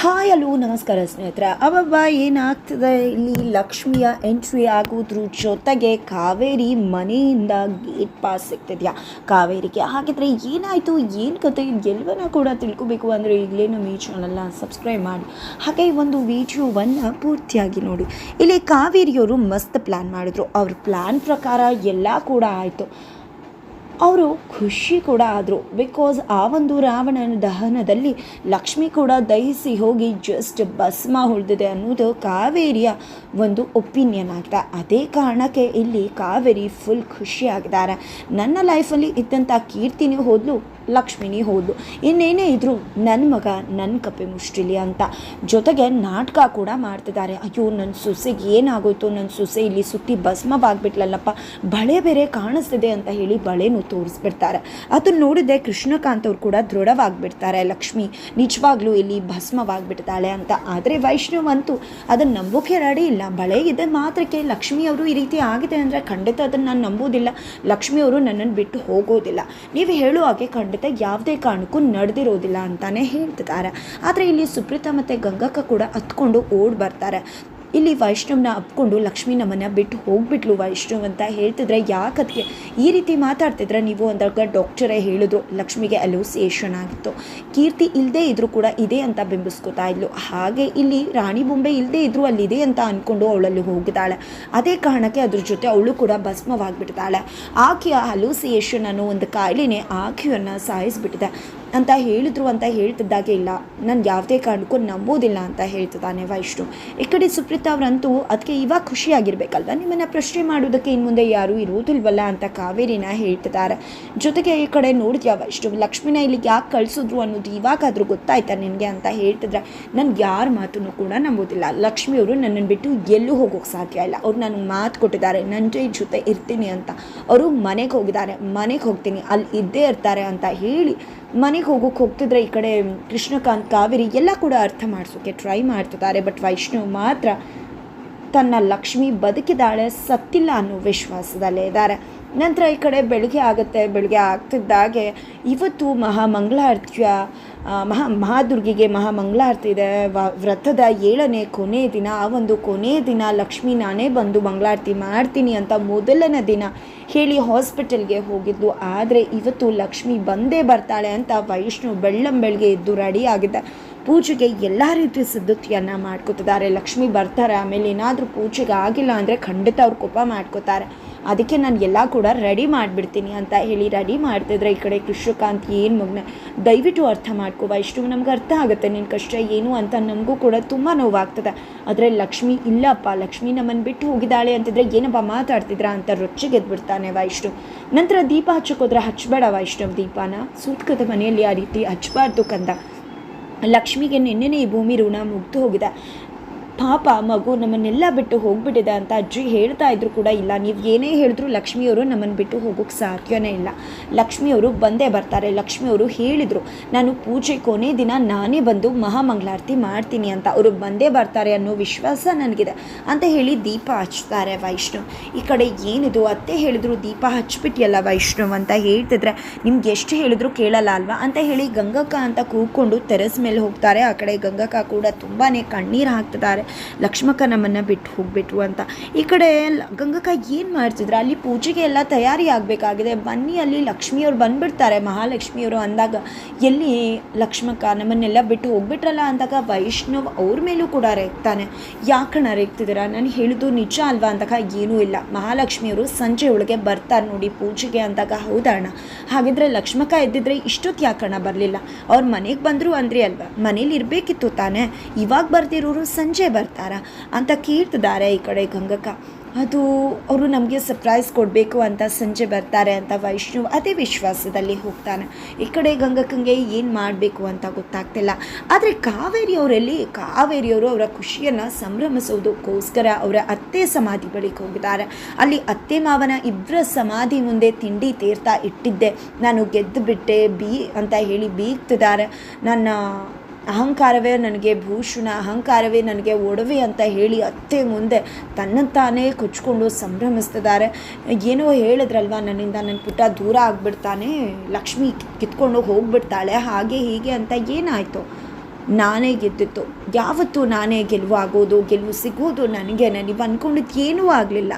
Hi hello ನಮಸ್ಕಾರ ಸ್ನೇಹಿತರೆ. ಅವಬ್ಬ ಏನಾಗ್ತದೆ? ಇಲ್ಲಿ ಲಕ್ಷ್ಮಿಯ ಎಂಟ್ರಿ ಆಗೋದ್ರ ಜೊತೆಗೆ ಕಾವೇರಿ ಮನೆಯಿಂದ ಗೇಟ್ ಪಾಸ್ ಸಿಗ್ತಿದ್ಯಾ? ಕಾವೇರಿಗೆ ಹಾಗಿದ್ರೆ ಏನಾಯಿತು? ಏನು ಕತೆ? ಎಲ್ಲವನ್ನ ಕೂಡ ತಿಳ್ಕೊಬೇಕು ಅಂದರೆ ಈಗಲೇ ನಮ್ಮ ಈ ಚಾನಲ್ನ ಸಬ್ಸ್ಕ್ರೈಬ್ ಮಾಡಿ. ಹಾಗೆ ಒಂದು ವಿಡಿಯೋವನ್ನು ಪೂರ್ತಿಯಾಗಿ ನೋಡಿ. ಇಲ್ಲಿ ಕಾವೇರಿಯವರು ಮಸ್ತ್ ಪ್ಲ್ಯಾನ್ ಮಾಡಿದ್ರು. ಅವ್ರ ಪ್ಲ್ಯಾನ್ ಪ್ರಕಾರ ಎಲ್ಲ ಕೂಡ ಆಯಿತು. ಅವರು ಖುಷಿ ಕೂಡ ಆದರು. ಬಿಕಾಸ್ ಆ ಒಂದು ರಾವಣನ ದಹನದಲ್ಲಿ ಲಕ್ಷ್ಮಿ ಕೂಡ ದಹಿಸಿ ಹೋಗಿ ಜಸ್ಟ್ ಭಸ್ಮ ಉಳಿದಿದೆ ಅನ್ನೋದು ಕಾವೇರಿಯ ಒಂದು ಒಪಿನಿಯನ್ ಆಗಿದೆ ಅದೇ ಕಾರಣಕ್ಕೆ ಇಲ್ಲಿ ಕಾವೇರಿ ಫುಲ್ ಖುಷಿಯಾಗಿದ್ದಾರೆ. ನನ್ನ ಲೈಫಲ್ಲಿ ಇದ್ದಂಥ ಕೀರ್ತಿನಿ ಹೋದ್ಲು ಲಕ್ಷ್ಮಿನಿ ಹೌದು. ಇನ್ನೇನೇ ಇದ್ರು ನನ್ನ ಮಗ ನನ್ನ ಕಪ್ಪೆ ಮುಷ್ಟಿಲಿ ಅಂತ. ಜೊತೆಗೆ ನಾಟಕ ಕೂಡ ಮಾಡ್ತಿದ್ದಾರೆ. ಅಯ್ಯೋ ನನ್ನ ಸೊಸೆಗೆ ಏನಾಗೋಯ್ತು? ನನ್ನ ಸೊಸೆ ಇಲ್ಲಿ ಸುತ್ತಿ ಭಸ್ಮವಾಗ್ಬಿಟ್ಲಲ್ಲಪ್ಪ. ಬಳೆ ಬೇರೆ ಕಾಣಿಸ್ತಿದೆ ಅಂತ ಹೇಳಿ ಬಳೆನೂ ತೋರಿಸ್ಬಿಡ್ತಾರೆ. ಅದನ್ನ ನೋಡಿದ್ರೆ ಕೃಷ್ಣಕಾಂತ್ ಅವ್ರು ಕೂಡ ದೃಢವಾಗಿಬಿಡ್ತಾರೆ. ಲಕ್ಷ್ಮಿ, ನಿಜವಾಗ್ಲೂ ಇಲ್ಲಿ ಭಸ್ಮವಾಗ್ಬಿಡ್ತಾಳೆ ಅಂತ. ಆದರೆ ವೈಷ್ಣವ್ ಅಂತೂ ಅದನ್ನು ನಂಬೋಕೆ ರೆಡಿ ಇಲ್ಲ. ಬಳೆ ಇದೆ ಮಾತ್ರಕ್ಕೆ ಲಕ್ಷ್ಮಿ ಅವರು ಈ ರೀತಿ ಆಗಿದೆ ಅಂದರೆ ಖಂಡಿತ ಅದನ್ನು ನಾನು ನಂಬೋದಿಲ್ಲ ಲಕ್ಷ್ಮಿ ಅವರು ನನ್ನನ್ನು ಬಿಟ್ಟು ಹೋಗೋದಿಲ್ಲ. ನೀವು ಹೇಳೋ ಹಾಗೆ ಖಂಡಿತ ಯಾವುದೇ ಕಾರಣಕ್ಕೂ ನಡೆದಿರೋದಿಲ್ಲ ಅಂತಾನೆ ಹೇಳ್ತಿದ್ದಾರೆ. ಆದರೆ ಇಲ್ಲಿ ಸುಪ್ರೀತಾ ಮತ್ತು ಗಂಗಕ್ಕ ಕೂಡ ಹತ್ಕೊಂಡು ಓಡ್ ಬರ್ತಾರೆ. ಇಲ್ಲಿ ವೈಷ್ಣವ್ನ ಅಪ್ಕೊಂಡು ಲಕ್ಷ್ಮಿ ನಮ್ಮನ್ನ ಬಿಟ್ಟು ಹೋಗ್ಬಿಟ್ಲು ವೈಷ್ಣವ್ ಅಂತ ಹೇಳ್ತಿದ್ರೆ ಯಾಕದಕ್ಕೆ ಈ ರೀತಿ ಮಾತಾಡ್ತಿದ್ರೆ ನೀವು ಅಂದಾಗ ಡಾಕ್ಟರೇ ಹೇಳಿದ್ರು, ಲಕ್ಷ್ಮಿಗೆ ಅಲೋಸಿಯೇಷನ್ ಆಗಿತ್ತು. ಕೀರ್ತಿ ಇಲ್ಲದೆ ಇದ್ರೂ ಕೂಡ ಇದೆ ಅಂತ ಬಿಂಬಿಸ್ಕೊತಾ ಇದ್ಲು. ಹಾಗೆ ಇಲ್ಲಿ ರಾಣಿ ಬೊಂಬೆ ಇಲ್ಲದೆ ಇದ್ರು ಅಲ್ಲಿದೆ ಅಂತ ಅಂದ್ಕೊಂಡು ಅವಳಲ್ಲಿ ಹೋಗಿದ್ದಾಳೆ. ಅದೇ ಕಾರಣಕ್ಕೆ ಅದ್ರ ಜೊತೆ ಅವಳು ಕೂಡ ಭಸ್ಮವಾಗಿಬಿಡ್ತಾಳೆ ಆಕೆಯ ಅಲೋಸಿಯೇಷನ್ ಅನ್ನೋ ಒಂದು ಕಾಯಿಲೆನೇ ಆಕೆಯನ್ನು ಸಾಯಿಸ್ಬಿಟ್ಟಿದೆ. ಅಂತ ಹೇಳಿದ್ರು ಅಂತ ಹೇಳ್ತಿದ್ದಾಗೆ ಇಲ್ಲ. ನಾನು ಯಾವುದೇ ಕಾರಣಕ್ಕೂ ನಂಬೋದಿಲ್ಲ ಅಂತ ಹೇಳ್ತಿದ್ದಾನೆ ವೈಷ್ಣು. ಈ ಕಡೆ ಸುಪ್ರೀತಾ ಅವರಂತೂ ಅದಕ್ಕೆ ಇವಾಗ ಖುಷಿಯಾಗಿರ್ಬೇಕಲ್ವ? ನಿಮ್ಮನ್ನು ಪ್ರಶ್ನೆ ಮಾಡೋದಕ್ಕೆ ಇನ್ನು ಮುಂದೆ ಯಾರೂ ಇರೋದಿಲ್ವಲ್ಲ ಅಂತ ಕಾವೇರಿನ ಹೇಳ್ತಿದ್ದಾರೆ. ಜೊತೆಗೆ ಈ ಕಡೆ ನೋಡಿದ್ಯಾ ವೈಷ್ಣು, ಲಕ್ಷ್ಮಿನ ಇಲ್ಲಿಗೆ ಯಾಕೆ ಕಳಿಸಿದ್ರು ಅನ್ನೋದು ಇವಾಗಾದರೂ ಗೊತ್ತಾಯ್ತಾ ನಿನಗೆ ಅಂತ ಹೇಳ್ತಿದ್ರೆ? ನನ್ಗೆ ಯಾರ ಮಾತನ್ನು ಕೂಡ ನಂಬೋದಿಲ್ಲ ಲಕ್ಷ್ಮಿಯವರು ನನ್ನನ್ನು ಬಿಟ್ಟು ಎಲ್ಲೂ ಹೋಗೋಕ್ಕೆ ಸಾಧ್ಯ ಇಲ್ಲ. ಅವ್ರು ನನಗೆ ಮಾತು ಕೊಟ್ಟಿದ್ದಾರೆ. ನನ್ನ ಜೊತೆ ಇರ್ತೀನಿ ಅಂತ. ಅವರು ಮನೆಗೆ ಹೋಗಿದ್ದಾರೆ. ಮನೆಗೆ ಹೋಗ್ತೀನಿ. ಅಲ್ಲಿ ಇದ್ದೇ ಇರ್ತಾರೆ ಅಂತ ಹೇಳಿ ಮನೆಗೆ ಹೋಗೋಕೆ ಹೋಗ್ತಿದ್ರೆ ಈ ಕಡೆ ಕೃಷ್ಣಕಾಂತ್ ಕಾವೇರಿ ಎಲ್ಲ ಕೂಡ ಅರ್ಥ ಮಾಡಿಸೋಕೆ ಟ್ರೈ ಮಾಡ್ತಿದ್ದಾರೆ. ಬಟ್ ವೈಷ್ಣವ್ ಮಾತ್ರ ತನ್ನ ಲಕ್ಷ್ಮಿ ಬದುಕಿದಾಳೆ, ಸತ್ತಿಲ್ಲ ಅನ್ನೋ ವಿಶ್ವಾಸದಲ್ಲೇ ಇದ್ದಾರೆ. ನಂತರ ಈ ಕಡೆ ಬೆಳಗ್ಗೆ ಆಗುತ್ತೆ. ಬೆಳಗ್ಗೆ ಆಗ್ತಿದ್ದಾಗೆ ಇವತ್ತು ಮಹಾಮಂಗಳಾರತಿಯ ಮಹಾ ಮಹಾದುರ್ಗಿಗೆ ಮಹಾಮಂಗಳಾರತಿ ಇದೆ. ವ್ರತದ ಏಳನೇ ಕೊನೆಯ ದಿನ, ಆ ಒಂದು ಕೊನೆಯ ದಿನ ಲಕ್ಷ್ಮಿ ನಾನೇ ಬಂದು ಮಂಗಳಾರತಿ ಮಾಡ್ತೀನಿ ಅಂತ ಮೊದಲನೇ ದಿನ ಹೇಳಿ ಹಾಸ್ಪಿಟಲ್ಗೆ ಹೋಗಿದ್ದು ಆದರೆ ಇವತ್ತು ಲಕ್ಷ್ಮಿ ಬಂದೇ ಬರ್ತಾಳೆ ಅಂತ ವೈಷ್ಣು ಬೆಳ್ಳಂಬೆಳಗ್ಗೆ ಎದ್ದು ರೆಡಿ ಆಗಿದ್ದ. ಪೂಜೆಗೆ ಎಲ್ಲ ರೀತಿ ಸಿದ್ಧತೆಯನ್ನು ಮಾಡ್ಕೋತಿದ್ದಾರೆ. ಲಕ್ಷ್ಮಿ ಬರ್ತಾರೆ, ಆಮೇಲೆ ಏನಾದರೂ ಪೂಜೆಗೆ ಆಗಿಲ್ಲ ಅಂದರೆ ಖಂಡಿತ ಅವ್ರು ಕೋಪ ಮಾಡ್ಕೋತಾರೆ. ಅದಕ್ಕೆ ನಾನು ಎಲ್ಲ ಕೂಡ ರೆಡಿ ಮಾಡಿಬಿಡ್ತೀನಿ ಅಂತ ಹೇಳಿ ರೆಡಿ ಮಾಡ್ತಿದ್ರೆ ಈ ಕಡೆ ಕೃಷ್ಣಕಾಂತ್ ಏನು ಮಗ್ನ, ದಯವಿಟ್ಟು ಅರ್ಥ ಮಾಡ್ಕೋ ಇಷ್ಟು ನಮ್ಗೆ ಅರ್ಥ ಆಗುತ್ತೆ ನಿನ್ನ ಕಷ್ಟ ಏನು ಅಂತ ನಮಗೂ ಕೂಡ ತುಂಬ ನೋವಾಗ್ತದೆ. ಆದರೆ ಲಕ್ಷ್ಮಿ ಇಲ್ಲಪ್ಪ, ಲಕ್ಷ್ಮಿ ನಮ್ಮನ್ನು ಬಿಟ್ಟು ಹೋಗಿದ್ದಾಳೆ ಅಂತಿದ್ರೆ ಏನಪ್ಪ ಮಾತಾಡ್ತಿದ್ರ ಅಂತ ರೊಚ್ಚಿಗೆದ್ಬಿಡ್ತಾನೆ ವೈಷ್ಣು ನಂತರ ದೀಪ ಹಚ್ಚಕ್ಕೋದ್ರೆ ಹಚ್ಚಬೇಡ ವೈಷ್ಣವ್ ದೀಪಾನ? ಸೂತ್ಕದ ಮನೆಯಲ್ಲಿ ಆ ರೀತಿ ಹಚ್ಚಬಾರ್ದು ಕಂದ. ಲಕ್ಷ್ಮಿಗೆ ನಿನ್ನೆನೇ ಈ ಭೂಮಿ ಋಣ ಮುಗ್ದು ಹೋಗಿದೆ. ಪಾಪ ಮಗು ನಮ್ಮನ್ನೆಲ್ಲ ಬಿಟ್ಟು ಹೋಗ್ಬಿಟ್ಟಿದೆ ಅಂತ ಅಜ್ಜಿ ಹೇಳ್ತಾ ಇದ್ರು ಕೂಡ ಇಲ್ಲ. ನೀವು ಏನೇ ಹೇಳಿದ್ರು ಲಕ್ಷ್ಮಿಯವರು ನಮ್ಮನ್ನು ಬಿಟ್ಟು ಹೋಗೋಕ್ಕೆ ಸಾಧ್ಯವೇ ಇಲ್ಲ. ಲಕ್ಷ್ಮಿಯವರು ಬಂದೇ ಬರ್ತಾರೆ. ಲಕ್ಷ್ಮಿಯವರು ಹೇಳಿದರು, ನಾನು ಪೂಜೆ ಕೊನೆ ದಿನ ನಾನೇ ಬಂದು ಮಹಾಮಂಗಳಾರತಿ ಮಾಡ್ತೀನಿ ಅಂತ. ಅವರು ಬಂದೇ ಬರ್ತಾರೆ ಅನ್ನೋ ವಿಶ್ವಾಸ ನನಗಿದೆ ಅಂತ ಹೇಳಿ ದೀಪ ಹಚ್ತಾರೆ ವೈಷ್ಣು ಈ ಕಡೆ ಏನಿದು? ಅತ್ತೆ ಹೇಳಿದ್ರು, ದೀಪ ಹಚ್ಬಿಟ್ಟಿಯಲ್ಲ ವೈಷ್ಣು ಅಂತ ಹೇಳ್ತಿದ್ರೆ, ನಿಮ್ಗೆ ಎಷ್ಟು ಹೇಳಿದ್ರು ಕೇಳಲ್ಲ ಅಲ್ವಾ? ಅಂತ ಹೇಳಿ ಗಂಗಕ್ಕ ಅಂತ ಕೂಗ್ಕೊಂಡು ತೆರೆಸ್ ಮೇಲೆ ಹೋಗ್ತಾರೆ. ಆ ಕಡೆ ಗಂಗಕ್ಕ ಕೂಡ ತುಂಬಾ ಕಣ್ಣೀರು ಹಾಕ್ತಿದ್ದಾರೆ. ಲಕ್ಷ್ಮಕ್ಕ ನಮ್ಮನ್ನು ಬಿಟ್ಟು ಹೋಗ್ಬಿಟ್ರು ಅಂತ. ಈ ಕಡೆ ಗಂಗಕ್ಕ ಏನು ಮಾಡ್ತಿದ್ರು? ಅಲ್ಲಿ ಪೂಜೆಗೆ ಎಲ್ಲ ತಯಾರಿ ಆಗಬೇಕಾಗಿದೆ. ಬನ್ನಿ, ಅಲ್ಲಿ ಲಕ್ಷ್ಮಿಯವ್ರು ಬಂದುಬಿಡ್ತಾರೆ. ಮಹಾಲಕ್ಷ್ಮಿಯವರು ಅಂದಾಗ ಎಲ್ಲಿ ಲಕ್ಷ್ಮಕ್ಕ ನಮ್ಮನ್ನೆಲ್ಲ ಬಿಟ್ಟು ಹೋಗ್ಬಿಟ್ರಲ್ಲ ಅಂದಾಗ ವೈಷ್ಣವ್ ಅವ್ರ ಮೇಲೂ ಕೂಡ ರೇಗ್ತಾನೆ. ಯಾಕಣ್ಣ ರೇಗ್ತಿದ್ದೀರಾ? ನಾನು ಹೇಳಿದ್ದು ನಿಜ ಅಲ್ವಾ ಅಂದಾಗ ಏನೂ ಇಲ್ಲ. ಮಹಾಲಕ್ಷ್ಮಿಯವರು ಸಂಜೆ ಒಳಗೆ ಬರ್ತಾರೆ ನೋಡಿ ಪೂಜೆಗೆ ಅಂದಾಗ. ಹೌದಣ್ಣ ಹಾಗಿದ್ರೆ ಲಕ್ಷ್ಮಕ್ಕ ಎದ್ದಿದ್ರೆ ಇಷ್ಟೊತ್ತು ಯಾಕಣ್ಣ ಬರಲಿಲ್ಲ? ಅವ್ರು ಮನೆಗೆ ಬಂದರು ಅಂದ್ರಿ ಅಲ್ವಾ? ಮನೇಲಿ ಇರಬೇಕಿತ್ತು ತಾನೇ. ಇವಾಗ ಬರ್ದಿರೋರು ಸಂಜೆ ಬರ್ತಾರ ಅಂತ ಕೇಳ್ತಿದ್ದಾರೆ ಈ ಕಡೆ ಗಂಗಕ್ಕ. ಅದು ಅವರು ನಮಗೆ ಸರ್ಪ್ರೈಸ್ ಕೊಡಬೇಕು ಅಂತ ಸಂಜೆ ಬರ್ತಾರೆ ಅಂತ ವೈಷ್ಣು ಅದೇ ವಿಶ್ವಾಸದಲ್ಲಿ ಹೋಗ್ತಾನೆ. ಈ ಕಡೆ ಗಂಗಕ್ಕಂಗೆ ಏನು ಮಾಡಬೇಕು ಅಂತ ಗೊತ್ತಾಗ್ತಿಲ್ಲ. ಆದರೆ ಕಾವೇರಿ ಅವರಲ್ಲಿ ಕಾವೇರಿಯವರು ಅವರ ಖುಷಿಯನ್ನು ಸಂಭ್ರಮಿಸೋದಕ್ಕೋಸ್ಕರ ಅವರ ಅತ್ತೆ ಸಮಾಧಿ ಬಳಿಗೆ ಹೋಗಿದ್ದಾರೆ. ಅಲ್ಲಿ ಅತ್ತೆ ಮಾವನ ಇಬ್ಬರ ಸಮಾಧಿ ಮುಂದೆ ತಿಂಡಿ ತೀರ್ಥ ಇಟ್ಟಿದ್ದೆ. ನಾನು ಗೆದ್ದು ಬಿಟ್ಟೆ ಬೀ ಅಂತ ಹೇಳಿ ಬೀಗ್ತಿದ್ದಾರೆ. ನನ್ನ ಅಹಂಕಾರವೇ ನನಗೆ ಭೂಷಣ, ಅಹಂಕಾರವೇ ನನಗೆ ಒಡವೆ ಅಂತ ಹೇಳಿ ಅತ್ತೆ ಮುಂದೆ ತನ್ನ ತಾನೇ ಕೊಚ್ಕೊಂಡು ಸಂಭ್ರಮಿಸ್ತಿದ್ದಾರೆ. ಏನೋ ಹೇಳಿದ್ರಲ್ವ ನನ್ನಿಂದ ನನ್ನ ಪುಟ್ಟ ದೂರ ಆಗಿಬಿಡ್ತಾನೆ, ಲಕ್ಷ್ಮಿ ಕಿತ್ಕೊಂಡು ಹೋಗ್ಬಿಡ್ತಾಳೆ, ಹಾಗೆ ಹೀಗೆ ಅಂತ ಏನಾಯಿತು? ನಾನೇ ಗೆದ್ದಿತ್ತು ಯಾವತ್ತೂ ನಾನೇ ಗೆಲುವು ಆಗೋದು ಗೆಲುವು ಸಿಗೋದು ನನಗೆ ನೀವು ಅಂದ್ಕೊಂಡಿದ್ದು ಏನೂ ಆಗಲಿಲ್ಲ.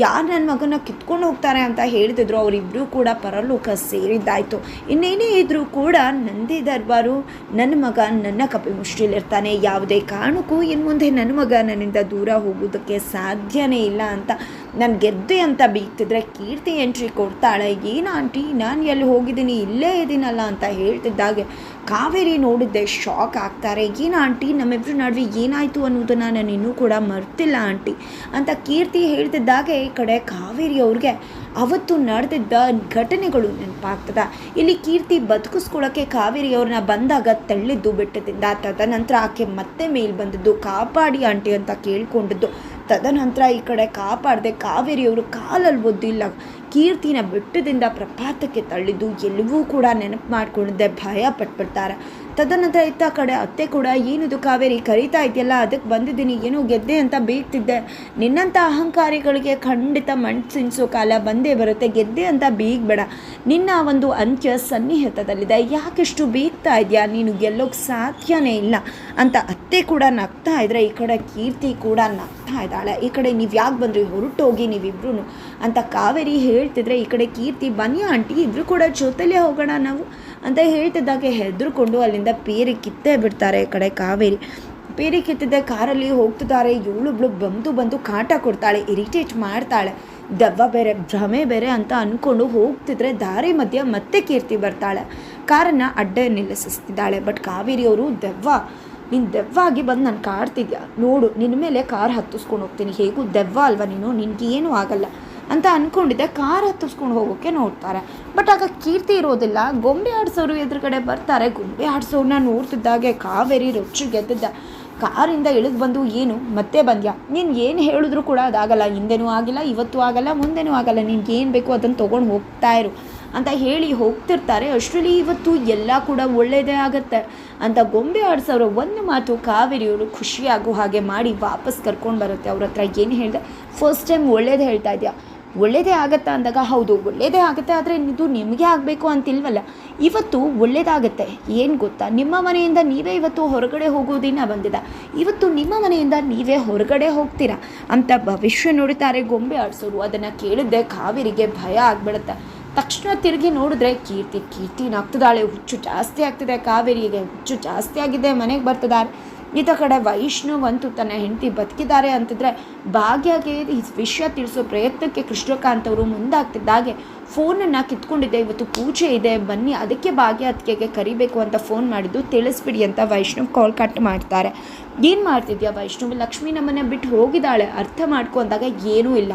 ಯಾರು ನನ್ನ ಮಗನ ಕಿತ್ಕೊಂಡು ಹೋಗ್ತಾರೆ ಅಂತ ಹೇಳ್ತಿದ್ರು ಅವರಿಬ್ಬರೂ ಕೂಡ ಪರಲೋಕ ಸೇರಿದ್ದಾಯಿತು. ಇನ್ನೇನೇ ಇದ್ದರೂ ಕೂಡ ನಂದಿ ದರ್ಬಾರು ನನ್ನ ಮಗ ನನ್ನ ಕಪಿ ಮುಷ್ಟಿಲಿರ್ತಾನೆ ಯಾವುದೇ ಕಾರಣಕ್ಕೂ ಇನ್ನು ಮುಂದೆ ನನ್ನ ಮಗ ನನ್ನಿಂದ ದೂರ ಹೋಗೋದಕ್ಕೆ ಸಾಧ್ಯನೇ ಇಲ್ಲ ಅಂತ ನಾನು ಗೆದ್ದೆ ಅಂತ ಬೀಗ್ತಿದ್ರೆ ಕೀರ್ತಿ ಎಂಟ್ರಿ ಕೊಡ್ತಾಳೆ. ಏನು ಆಂಟಿ, ನಾನು ಎಲ್ಲಿ ಹೋಗಿದ್ದೀನಿ, ಇಲ್ಲೇ ಇದ್ದೀನಲ್ಲ ಅಂತ ಹೇಳ್ತಿದ್ದಾಗೆ. ಕಾವೇರಿ ನೋಡಿದ್ದೆ ಶಾಕ್ ಆಗ್ತಾರೆ. ಏನು ಆಂಟಿ, ನಮ್ಮಿಬ್ರ ನಡುವೆ ಏನಾಯಿತು ಅನ್ನೋದನ್ನು ನಾನು ಇನ್ನೂ ಕೂಡ ಮರ್ತಿಲ್ಲ ಆಂಟಿ ಅಂತ ಕೀರ್ತಿ ಹೇಳ್ತಿದ್ದಾಗೆ ಈ ಕಡೆ ಕಾವೇರಿ ಅವ್ರಿಗೆ ಅವತ್ತು ನಡೆದಿದ್ದ ಘಟನೆಗಳು ನೆನಪಾಗ್ತದ. ಇಲ್ಲಿ ಕೀರ್ತಿ ಬದುಕಿಸ್ಕೊಳ್ಳೋಕ್ಕೆ ಕಾವೇರಿ ಅವ್ರನ್ನ ಬಂದಾಗ ತಳ್ಳಿದ್ದು ಬೆಟ್ಟದಿಂದ, ತದನಂತರ ಆಕೆ ಮತ್ತೆ ಮೇಲ್ ಬಂದದ್ದು, ಕಾಪಾಡಿ ಆಂಟಿ ಅಂತ ಕೇಳ್ಕೊಂಡಿದ್ದು. ತದನಂತರ ಈ ಕಡೆ ಕಾಪಾಡದೆ ಕಾವೇರಿಯವರು ಕಾಲಲ್ಲಿ ಒದ್ದಿಲ್ಲ. ಕೀರ್ತಿನ ಬೆಟ್ಟದಿಂದ ಪ್ರಪಾತಕ್ಕೆ ತಳ್ಳಿದ್ದು ಎಲ್ಲವೂ ಕೂಡ ನೆನಪು ಮಾಡ್ಕೊಂಡಿದ್ದೆ ಭಯ ಪಟ್ಬಿಡ್ತಾರೆ. ತದನಂತರ ಇತ್ತ ಕಡೆ ಅತ್ತೆ ಕೂಡ ಏನಿದು ಕಾವೇರಿ? ಕರೀತಾ ಇದೆಯಲ್ಲ, ಅದಕ್ಕೆ ಬಂದಿದ್ದೀನಿ. ಏನು ಗೆದ್ದೆ ಅಂತ ಬೀಗ್ತಿದ್ದೆ. ನಿನ್ನಂಥ ಅಹಂಕಾರಿಗಳಿಗೆ ಖಂಡಿತ ಮಣ್ಸಿನ್ಸೋ ಕಾಲ ಬಂದೇ ಬರುತ್ತೆ. ಗೆದ್ದೆ ಅಂತ ಬೀಗ್ಬೇಡ. ನಿನ್ನ ಒಂದು ಅಂತ್ಯ ಸನ್ನಿಹಿತದಲ್ಲಿದೆ. ಯಾಕೆಷ್ಟು ಬೀಗ್ತಾ ಇದೆಯಾ? ನೀನು ಗೆಲ್ಲೋಕ್ಕೆ ಸಾಧ್ಯನೇ ಇಲ್ಲ. ಅಂತ ಅತ್ತೆ ಕೂಡ ನಗ್ತಾ ಇದ್ರೆ ಈ ಕಡೆ ಕೀರ್ತಿ ಕೂಡ ನಗ್ತಾ ಇದ್ದಾಳೆ. ಈ ಕಡೆ ನೀವು ಯಾಕೆ ಬಂದ್ರಿ? ಹೊರಟೋಗಿ ನೀವಿಬ್ರು ಅಂತ ಕಾವೇರಿ ಹೇಳ್ತಿದ್ರೆ, ಈ ಕಡೆ ಕೀರ್ತಿ, ಬನ್ನಿ ಆಂಟಿ, ಇಬ್ರು ಕೂಡ ಜೊತೆಲೇ ಹೋಗೋಣ ನಾವು ಅಂತ ಹೇಳ್ತಿದ್ದಾಗೆ. ಹೆದರ್ಕೊಂಡು ಅಲ್ಲಿಂದ ಪೇರಿ ಕಿತ್ತೇ ಬಿಡ್ತಾರೆ ಈ ಕಡೆ ಕಾವೇರಿ. ಪೇರಿ ಕಿತ್ತಿದ್ದೆ ಕಾರಲ್ಲಿ ಹೋಗ್ತಿದ್ದಾರೆ. ಇವಳೊಬ್ಳು ಬಂದು ಬಂದು ಕಾಟ ಕೊಡ್ತಾಳೆ, ಇರಿಟೇಟ್ ಮಾಡ್ತಾಳೆ. ದೆವ್ವ ಬೇರೆ, ಭ್ರಮೆ ಬೇರೆ ಅಂತ ಅಂದ್ಕೊಂಡು ಹೋಗ್ತಿದ್ರೆ ದಾರಿ ಮಧ್ಯ ಮತ್ತೆ ಕೀರ್ತಿ ಬರ್ತಾಳೆ. ಕಾರನ್ನು ಅಡ್ಡ ನಿಲ್ಲಿಸಿಸ್ತಿದ್ದಾಳೆ. ಬಟ್ ಕಾವೇರಿಯವರು ದೆವ್ವ ನೀನು ದೆವ್ವಾಗಿ ಬಂದು ನಾನು ಕಾಡ್ತಿದ್ಯಾ ನೋಡು ನಿನ್ನ ಮೇಲೆ ಕಾರ್ ಹತ್ತಿಸ್ಕೊಂಡು ಹೋಗ್ತೀನಿ. ಹೇಗೂ ದೆವ್ವ ಅಲ್ವಾ ನೀನು? ನಿನಗೇನು ಆಗಲ್ಲ. ಅಂತ ಅಂದ್ಕೊಂಡಿದ್ದೆ ಕಾರ್ ಹತ್ತಿಸ್ಕೊಂಡು ಹೋಗೋಕ್ಕೆ ನೋಡ್ತಾರೆ. ಬಟ್ ಆಗ ಕೀರ್ತಿ ಇರೋದಿಲ್ಲ. ಗೊಂಬೆ ಆಡಿಸೋರು ಎದುರುಗಡೆ ಬರ್ತಾರೆ. ಗೊಂಬೆ ಆಡಿಸೋರನ್ನ ನೋಡ್ತಿದ್ದಾಗೆ, ಕಾವೇರಿ ರೊಚ್ಚು ಗೆದ್ದಿದ್ದ ಕಾರಿಂದ ಇಳಿದು ಬಂದು, ಏನು? ಮತ್ತೆ ಬಂದ್ಯಾ? ನೀನು ಏನು ಹೇಳಿದ್ರು ಕೂಡ ಅದಾಗಲ್ಲ. ಹಿಂದೆನೂ ಆಗಿಲ್ಲ, ಇವತ್ತು ಆಗಲ್ಲ, ಮುಂದೆನೂ ಆಗಲ್ಲ. ನಿನ್ಗೆ ಏನು ಬೇಕು ಅದನ್ನು ತೊಗೊಂಡು ಹೋಗ್ತಾ ಇರು ಅಂತ ಹೇಳಿ ಹೋಗ್ತಿರ್ತಾರೆ. ಅಷ್ಟರಲ್ಲಿ ಇವತ್ತು ಎಲ್ಲ ಕೂಡ ಒಳ್ಳೆಯದೇ ಆಗತ್ತೆ ಅಂತ ಗೊಂಬೆ ಆಡಿಸೋರ ಒಂದು ಮಾತು ಕಾವೇರಿಯವರು ಖುಷಿಯಾಗೋ ಹಾಗೆ ಮಾಡಿ ವಾಪಸ್ ಕರ್ಕೊಂಡು ಬರುತ್ತೆ. ಅವ್ರ ಹತ್ರ ಏನು ಹೇಳಿದೆ? ಫಸ್ಟ್ ಟೈಮ್ ಒಳ್ಳೇದು ಹೇಳ್ತಾ ಇದೆಯಾ? ಒಳ್ಳೇದೇ ಆಗತ್ತಾ ಅಂದಾಗ, ಹೌದು ಒಳ್ಳೆಯದೇ ಆಗುತ್ತೆ, ಆದರೆ ಇದು ನಿಮಗೆ ಆಗಬೇಕು ಅಂತಿಲ್ವಲ್ಲ. ಇವತ್ತು ಒಳ್ಳೇದಾಗತ್ತೆ, ಏನು ಗೊತ್ತಾ? ನಿಮ್ಮ ಮನೆಯಿಂದ ನೀವೇ ಇವತ್ತು ಹೊರಗಡೆ ಹೋಗೋ ದಿನ ಬಂದಿದೆ. ಇವತ್ತು ನಿಮ್ಮ ಮನೆಯಿಂದ ನೀವೇ ಹೊರಗಡೆ ಹೋಗ್ತೀರಾ? ಅಂತ ಭವಿಷ್ಯ ನೋಡುತ್ತಾರೆ, ಗೊಂಬೆ ಆಡಿಸೋರು. ಅದನ್ನು ಕೇಳಿದ್ದೆ ಕಾವೇರಿಗೆ ಭಯ ಆಗ್ಬಿಡುತ್ತೆ. ತಕ್ಷಣ ತಿರುಗಿ ನೋಡಿದ್ರೆ ಕೀರ್ತಿ ಕೀರ್ತಿನಾಗ್ತದಾಳೆ ಹುಚ್ಚು ಜಾಸ್ತಿ ಆಗ್ತಿದೆ, ಕಾವೇರಿಗೆ ಹುಚ್ಚು ಜಾಸ್ತಿ ಆಗಿದೆ, ಮನೆಗೆ ಬರ್ತಿದ್ದಾರೆ. ಈತ ಕಡೆ ವೈಷ್ಣುವಂತೂ ತನ್ನ ಹೆಂಡತಿ ಬದುಕಿದ್ದಾರೆ ಅಂತಿದ್ರೆ ಭಾಗ್ಯಗೆ ಈ ವಿಷಯ ತಿಳಿಸೋ ಪ್ರಯತ್ನಕ್ಕೆ ಕೃಷ್ಣಕಾಂತ್ ಅವರು ಮುಂದಾಗ್ತಿದ್ದಾಗೆ ಫೋನನ್ನು ಕಿತ್ಕೊಂಡಿದ್ದೆ, ಇವತ್ತು ಪೂಜೆ ಇದೆ, ಬನ್ನಿ ಅದಕ್ಕೆ ಭಾಗ್ಯ ಅತ್ತಿಗೆಗೆ ಕರಿಬೇಕು ಅಂತ ಫೋನ್ ಮಾಡಿದ್ದು, ತಿಳಿಸ್ಬಿಡಿ ಅಂತ ವೈಷ್ಣವ್ ಕಾಲ್ ಕಟ್ ಮಾಡ್ತಾರೆ. ಏನು ಮಾಡ್ತಿದ್ಯಾ ವೈಷ್ಣವ್? ಲಕ್ಷ್ಮಿ ನಮ್ಮನ್ನ ಬಿಟ್ಟು ಹೋಗಿದ್ದಾಳೆ, ಅರ್ಥ ಮಾಡ್ಕೊಂಡಾಗ ಏನೂ ಇಲ್ಲ.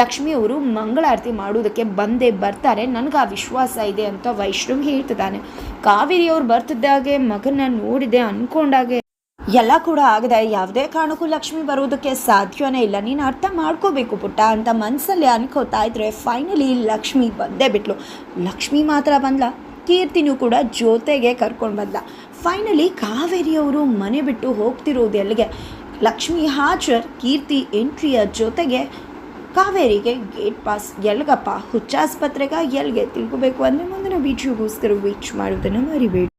ಲಕ್ಷ್ಮಿ ಅವರು ಮಂಗಳಾರತಿ ಮಾಡುವುದಕ್ಕೆ ಬಂದೇ ಬರ್ತಾರೆ, ನನಗೆ ಆ ವಿಶ್ವಾಸ ಇದೆ ಅಂತ ವೈಷ್ಣವ್ ಹೇಳ್ತಿದ್ದಾನೆ. ಕಾವೇರಿ ಅವ್ರು ಬರ್ತಿದ್ದಾಗೆ ಮಗನ ನೋಡಿದೆ ಅಂದ್ಕೊಂಡಾಗೆ ಎಲ್ಲ ಕೂಡ ಆಗದೆ. ಯಾವುದೇ ಕಾರಣಕ್ಕೂ ಲಕ್ಷ್ಮಿ ಬರೋದಕ್ಕೆ ಸಾಧ್ಯವೇ ಇಲ್ಲ. ನೀನು ಅರ್ಥ ಮಾಡ್ಕೋಬೇಕು ಪುಟ್ಟ ಅಂತ ಮನಸ್ಸಲ್ಲಿ ಅನ್ಕೋತಾ ಇದ್ರೆ ಫೈನಲಿ ಲಕ್ಷ್ಮಿ ಬಂದೇ ಬಿಟ್ಲು. ಲಕ್ಷ್ಮಿ ಮಾತ್ರ ಬಂದ್ಲ. ಕೀರ್ತಿನೂ ಕೂಡ ಜೊತೆಗೆ ಕರ್ಕೊಂಡು ಬಂದ ಫೈನಲಿ ಕಾವೇರಿಯವರು ಮನೆ ಬಿಟ್ಟು ಹೋಗ್ತಿರೋದು ಎಲ್ಲಿಗೆ? ಲಕ್ಷ್ಮಿ ಹಾಜರ್, ಕೀರ್ತಿ ಎಂಟ್ರಿಯ ಜೊತೆಗೆ ಕಾವೇರಿಗೆ ಗೇಟ್ ಪಾಸ್ ಎಲ್ಗಪ್ಪ ಹುಚ್ಚಾಸ್ಪತ್ರೆಗ ಎಲ್ಲಿಗೆ ತಿಳ್ಕೋಬೇಕು ಅಂದರೆ ಮುಂದಿನ ವೀಡಿಯೋಗೋಸ್ಕರ ವೀಚ್ ಮಾಡೋದನ್ನು ಮರಿಬೇಡಿ.